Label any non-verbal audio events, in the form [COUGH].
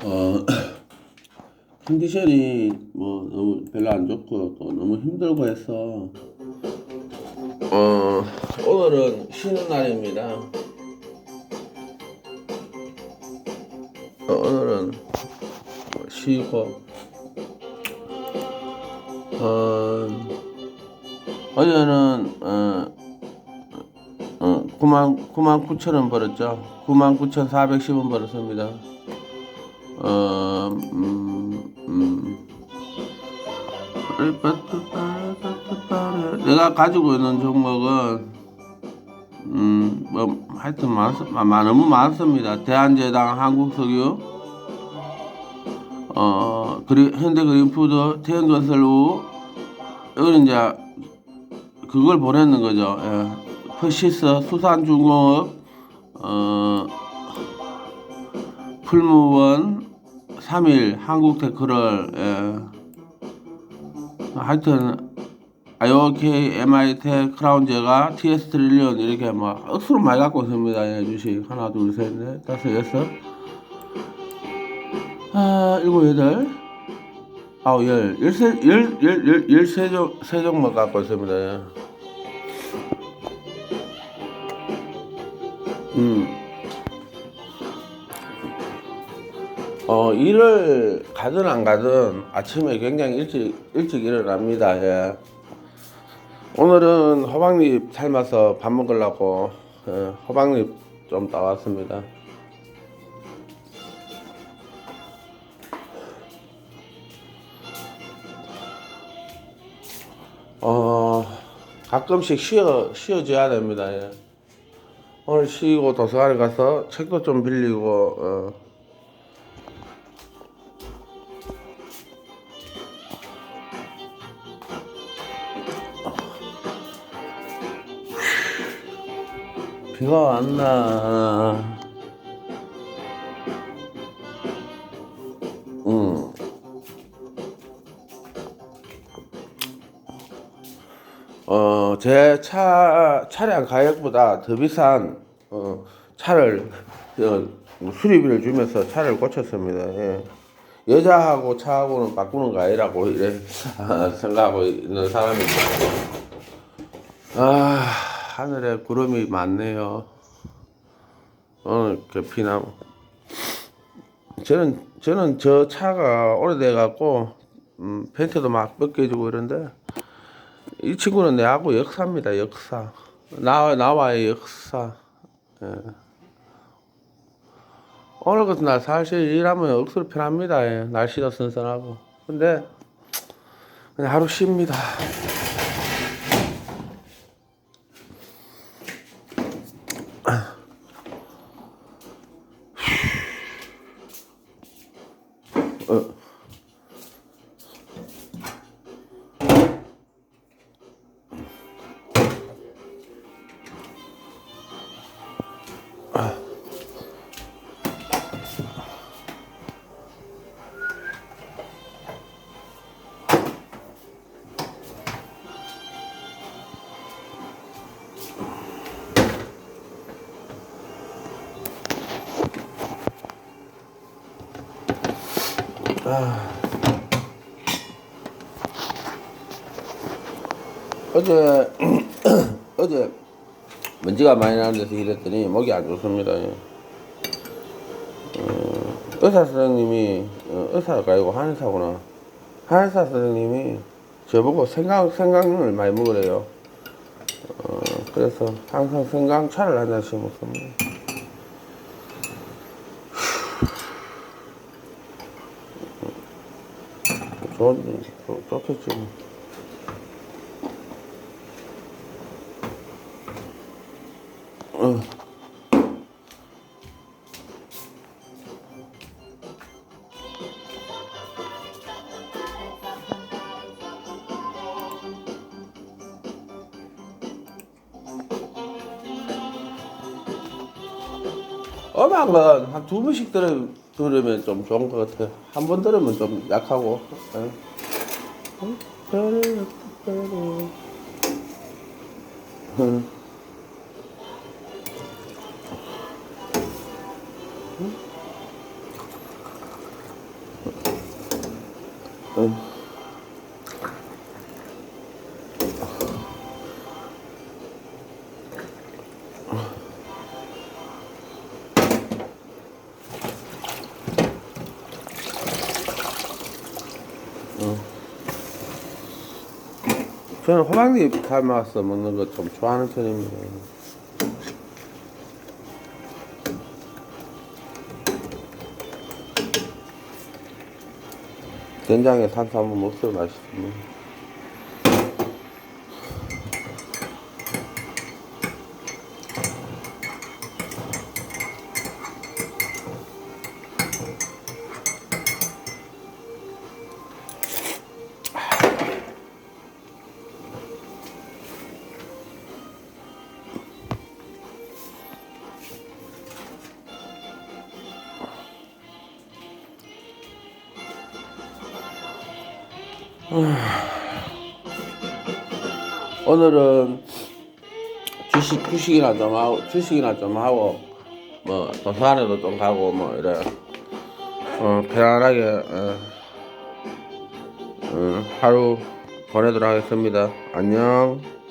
어, [CLEARS THROAT] 컨디션이 뭐 너무 별로 안 좋고 또 너무 힘들고 해서 어, 오늘은 쉬는 날입니다. 어, 오늘은 쉬고 어, 어제는 어, 어, 9만 9만 9천 원 벌었죠. 9만 9천 410원 벌었습니다. 어, 음, 음. 내가 가지고 있는 종목은 음, 뭐 하여튼 많, 많, 너무 많습니다. 대한제당, 한국석유, 어, 그리, 현대그린푸드, 태연건설우, 이거는 이제 그걸 보냈는 거죠. 예. 퍼시스, 수산중공업, 어, 풀무원, 3일, 한국테크를, 예. 하여튼, IOK, MI텍, 크라운제가, TS 트릴리언, 이렇게 뭐, 억수로 많이 갖고 있습니다. 예, 주식. 하나, 둘, 셋, 넷, 다섯, 여섯. 아, 일곱, 여덟. 아홉, 열. 열세, 열, 열, 열, 열세 종, 세 종목 갖고 있습니다. 예. 음. 어, 일을 가든 안 가든 아침에 굉장히 일찍, 일찍 일어납니다. 예. 오늘은 호박잎 삶아서 밥 먹으려고 예, 호박잎 좀 따왔습니다. 어, 가끔씩 쉬어, 쉬어줘야 됩니다. 예. 오늘 쉬고 도서관에 가서 책도 좀 빌리고, 어, 비가 왔나. 음. 어, 제 차, 차량 가격보다 더 비싼, 어, 차를, 어, 수리비를 주면서 차를 고쳤습니다. 예. 여자하고 차하고는 바꾸는 거 아니라고, 이래, 아, [LAUGHS] 생각하고 있는 사람입니다. 아, 하늘에 구름이 많네요. 오늘 그 비나무. 저는, 저는 저 차가 오래돼 갖고, 음, 펜트도 막 벗겨지고 이런데, 이 친구는 내하고 역사입니다, 역사. 나, 나와의 역사. 예. 오늘 같은 날 사실 일하면 억수로 편합니다. 예. 날씨도 선선하고. 근데, 그냥 하루 쉽니다. 어. 어제 [CLEARS THROAT] 어제 먼지가 많이 나는 데서 일했더니 목이 안 좋습니다. 예. 어, 의사 선생님이 어, 의사가 아니고 한의사구나. 한의사 선생님이 저보고 생강 생강을 많이 먹으래요. 어, 그래서 항상 생강차를 한 잔씩 먹습니다. 좋은 좋- 좋겠지. 뭐. 음악은 한 두 번씩 들으, 들으면 좀 좋은 것 같아요. 한 번 들으면 좀 약하고. 예. 응. 저는 호박잎 삶아서 먹는 거 좀 좋아하는 편입니다. 된장에 한번 먹으면 맛있습니다. 오늘은 주식 주식이나 좀 하고 주식이나 좀 하고 뭐 도서관에도 좀 가고 뭐 이래 어 편안하게 어, 어, 하루 보내도록 하겠습니다. 안녕.